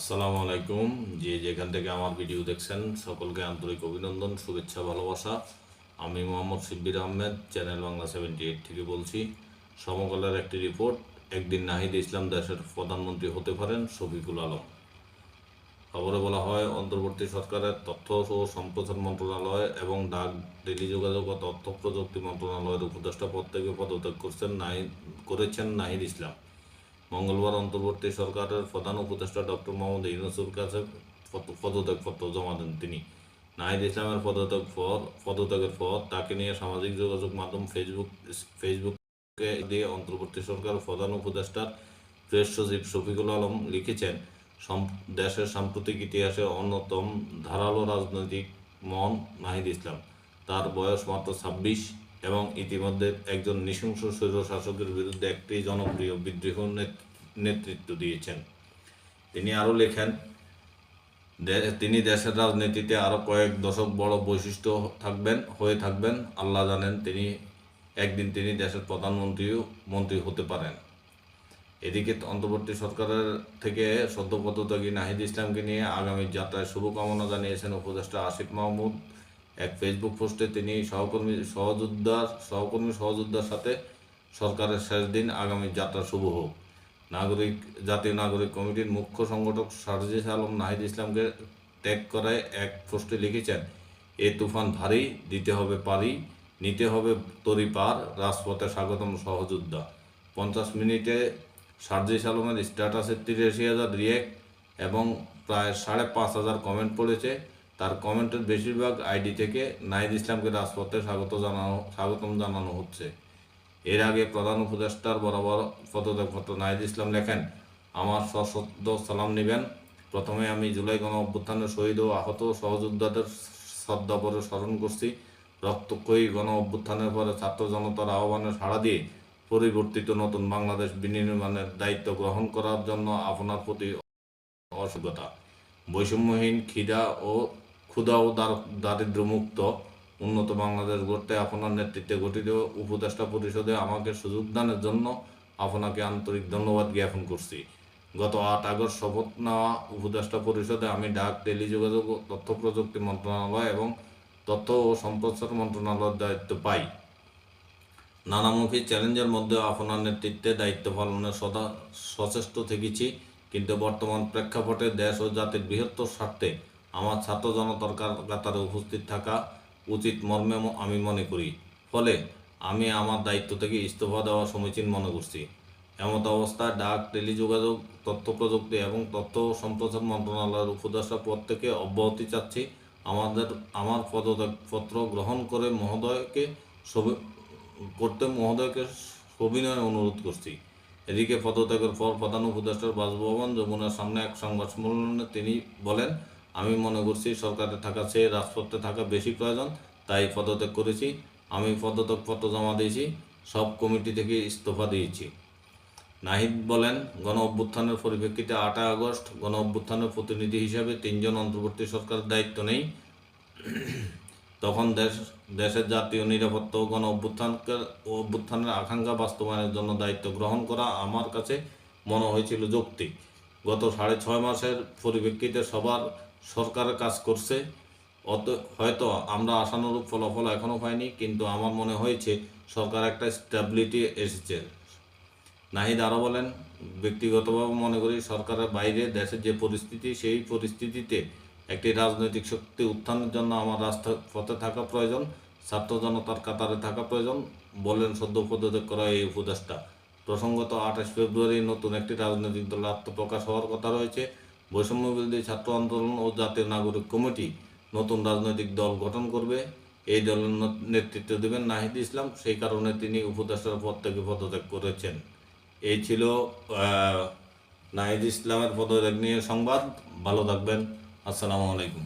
আসসালামু আলাইকুম। যে যেখান থেকে আমার ভিডিও দেখছেন, সকলকে আন্তরিক অভিনন্দন, শুভেচ্ছা, ভালোবাসা। আমি Mohammad Shibbir Ahmed, channel Bangla seventy eight থেকে বলছি। সমকালের একটি রিপোর্ট, একদিন নাহিদ ইসলাম দেশের প্রধানমন্ত্রী হতে পারেন শফিকুল আলম। খবরে বলা হয়, অন্তর্বর্তী সরকারের তথ্য ও সম্প্রচার মন্ত্রণালয় এবং ডাক টেলিযোগাযোগ ও তথ্য প্রযুক্তি মন্ত্রণালয়ের উপদেষ্টা পদ থেকে পদত্যাগ করছেন নাহিদ, করেছেন নাহিদ ইসলাম। মঙ্গলবার অন্তর্বর্তী সরকারের প্রধান উপদেষ্টা ডক্টর মোহাম্মদ ইউনুসের কাছে পদ- পদত্যাগপত্র জমা দেন তিনি। নাহিদ ইসলামের পদত্যাগ পর পদত্যাগের পর তাকে নিয়ে সামাজিক যোগাযোগ মাধ্যম ফেসবুক ফেসবুকে দিয়ে অন্তর্বর্তী সরকার প্রধান উপদেষ্টার প্রেস সচিব শফিকুল আলম লিখেছেন দেশের সাম্প্রতিক ইতিহাসে অন্যতম ধারালো রাজনৈতিক মন নাহিদ ইসলাম। তার বয়স মাত্র ছাব্বিশ। এবং ইতিমধ্যে একজন নৃশংস স্বৈর শাসকের বিরুদ্ধে একটি জনপ্রিয় বিদ্রোহ নেত- নেতৃত্ব দিয়েছেন। তিনি আরও লেখেন তিনি দেশের রাজনীতিতে আরও কয়েক দশক বড় বৈশিষ্ট্য থাকবেন, হয়ে থাকবেন। আল্লাহ জানেন তিনি, একদিন তিনি দেশের প্রধানমন্ত্রীও মন্ত্রী হতে পারেন। এদিকে অন্তর্বর্তী সরকারের থেকে সদ্য পদত্যাগী নাহিদ ইসলামকে নিয়ে আগামী যাত্রায় শুভকামনা জানিয়েছেন উপদেষ্টা আসিফ মাহমুদ। এক ফেসবুক পোস্টে তিনি সহকর্মী, সহযোদ্ধার সহকর্মী, সহযোদ্ধার সাথে সরকারের শেষ দিন আগামী যাত্রা শুভ হোক। নাগরিক, জাতীয় নাগরিক কমিটির মুখ্য সংগঠক সারজিস আলম নাহিদ ইসলামকে ট্যাগ করায় এক পোস্টে লিখেছেন, এ তুফান ভারী, দিতে হবে পারি, নিতে হবে তরি পার, রাজপথে স্বাগতম সহযোদ্ধা। পঞ্চাশ মিনিটে সার্জিস আলমের স্ট্যাটাসে তিরাশি হাজার রিয়েক্ট এবং প্রায় সাড়ে পাঁচ হাজার কমেন্ট পড়েছে। তার কমেন্টের বেশিরভাগ আইডি থেকে নাহিদ ইসলামকে রাজপথে স্বাগত জানানো, স্বাগতম জানানো হচ্ছে। এর আগে প্রধান উপদেষ্টার বরাবর পদত্যাগপত্র নাহিদ ইসলাম লেখেন, আমার সশ্রদ্ধ সালাম নেবেন। প্রথমে আমি জুলাই গণ অভ্যুত্থানের শহীদ ও আহত সহযোদ্ধাদের শ্রদ্ধাপরে স্মরণ করছি। রক্তক্ষয়ী গণ অভ্যুত্থানের পরে ছাত্র জনতার আহ্বানে সাড়া দিয়ে পরিবর্তিত নতুন বাংলাদেশ বিনির্মাণের দায়িত্ব গ্রহণ করার জন্য আপনার প্রতি অসুখতা বৈষম্যহীন খিদা ও ক্ষুধা ও দার- দারিদ্র্যমুক্ত, উন্নত বাংলাদেশ গড়তে আপনার নেতৃত্বে গঠিত উপদেষ্টা পরিষদে আমাকে সুযোগ দানের জন্য আপনাকে আন্তরিক ধন্যবাদ জ্ঞাপন করছি। গত আট আগস্ট শপথ নেওয়া উপদেষ্টা পরিষদে আমি ডাক, টেলিযোগাযোগ, তথ্য প্রযুক্তি মন্ত্রণালয় এবং তথ্য ও সম্প্রচার মন্ত্রণালয়ের দায়িত্ব পাই। নানামুখী চ্যালেঞ্জের মধ্যে আপনার নেতৃত্বে দায়িত্ব পালনে সদা সচেষ্ট থেকেছি, কিন্তু বর্তমান প্রেক্ষাপটে দেশ ও জাতির বৃহত্তর স্বার্থে আমার ছাত্র জনতার কাতারে উপস্থিত থাকা উচিত মর্মে আমি মনে করি। ফলে আমি আমার দায়িত্ব থেকে ইস্তফা দেওয়া সমীচীন মনে করছি। এমত অবস্থায় ডাক, টেলিযোগাযোগ, তথ্য প্রযুক্তি এবং তথ্য সম্প্রচার মন্ত্রণালয়ের উপদেষ্টা পদ থেকে অব্যাহতি চাচ্ছি। আমাদের, আমার পদত্যাগপত্র গ্রহণ করে মহোদয়কে করতে মহোদয়কে সবিনয় অনুরোধ করছি। এদিকে পদত্যাগের পর প্রধান উপদেষ্টার বাসভবন যমুনার সামনে এক সংবাদ সম্মেলনে তিনি বলেন আমি মনে করছি সরকারে থাকা চেয়ে রাজপথে থাকা বেশি প্রয়োজন, তাই পদত্যাগ করেছি। আমি পদত্যাগপত্র জমা দিয়েছি, সব কমিটি থেকে ইস্তফা দিয়েছি। নাহিদ বলেন, গণ অভ্যুত্থানের পরিপ্রেক্ষিতে আটই আগস্ট গণ অভ্যুত্থানের প্রতিনিধি হিসাবে তিনজন অন্তর্বর্তী সরকার দায়িত্ব নেই। তখন দেশ, দেশের জাতীয় নিরাপত্তা ও গণ অভ্যুত্থানকে অভ্যুত্থানের আকাঙ্ক্ষা বাস্তবায়নের জন্য দায়িত্ব গ্রহণ করা আমার কাছে মনে হয়েছিল যৌক্তিক। গত সাড়ে ছয় মাসের পরিপ্রেক্ষিতে সবার সরকারের কাজ করছে। অত হয়তো আমরা আশানুরূপ ফলাফল এখনও পাইনি, কিন্তু আমার মনে হয়েছে সরকার একটা স্ট্যাবিলিটি এসেছে। নাহিদ আরও বলেন, ব্যক্তিগতভাবে মনে করি সরকারের বাইরে দেশের যে পরিস্থিতি, সেই পরিস্থিতিতে একটি রাজনৈতিক শক্তি উত্থানের জন্য আমার রাস্তা পথে থাকা প্রয়োজন ছাত্র জনতার কাতারে থাকা প্রয়োজন, বললেন সদ্য পদত্যাগ করা এই উপদেষ্টা। প্রসঙ্গত আঠাশ ফেব্রুয়ারি নতুন একটি রাজনৈতিক দল আত্মপ্রকাশ হওয়ার কথা রয়েছে। বৈষম্য বিরোধী ছাত্র আন্দোলন ও জাতীয় নাগরিক কমিটি নতুন রাজনৈতিক দল গঠন করবে। এই দলের নেতৃত্ব দেবেন নাহিদ ইসলাম। সেই কারণে তিনি উপদেষ্টার পদ থেকে পদত্যাগ করেছেন। এই ছিল নাহিদ ইসলামের পদত্যাগ নিয়ে সংবাদ। ভালো থাকবেন। আসসালামু আলাইকুম।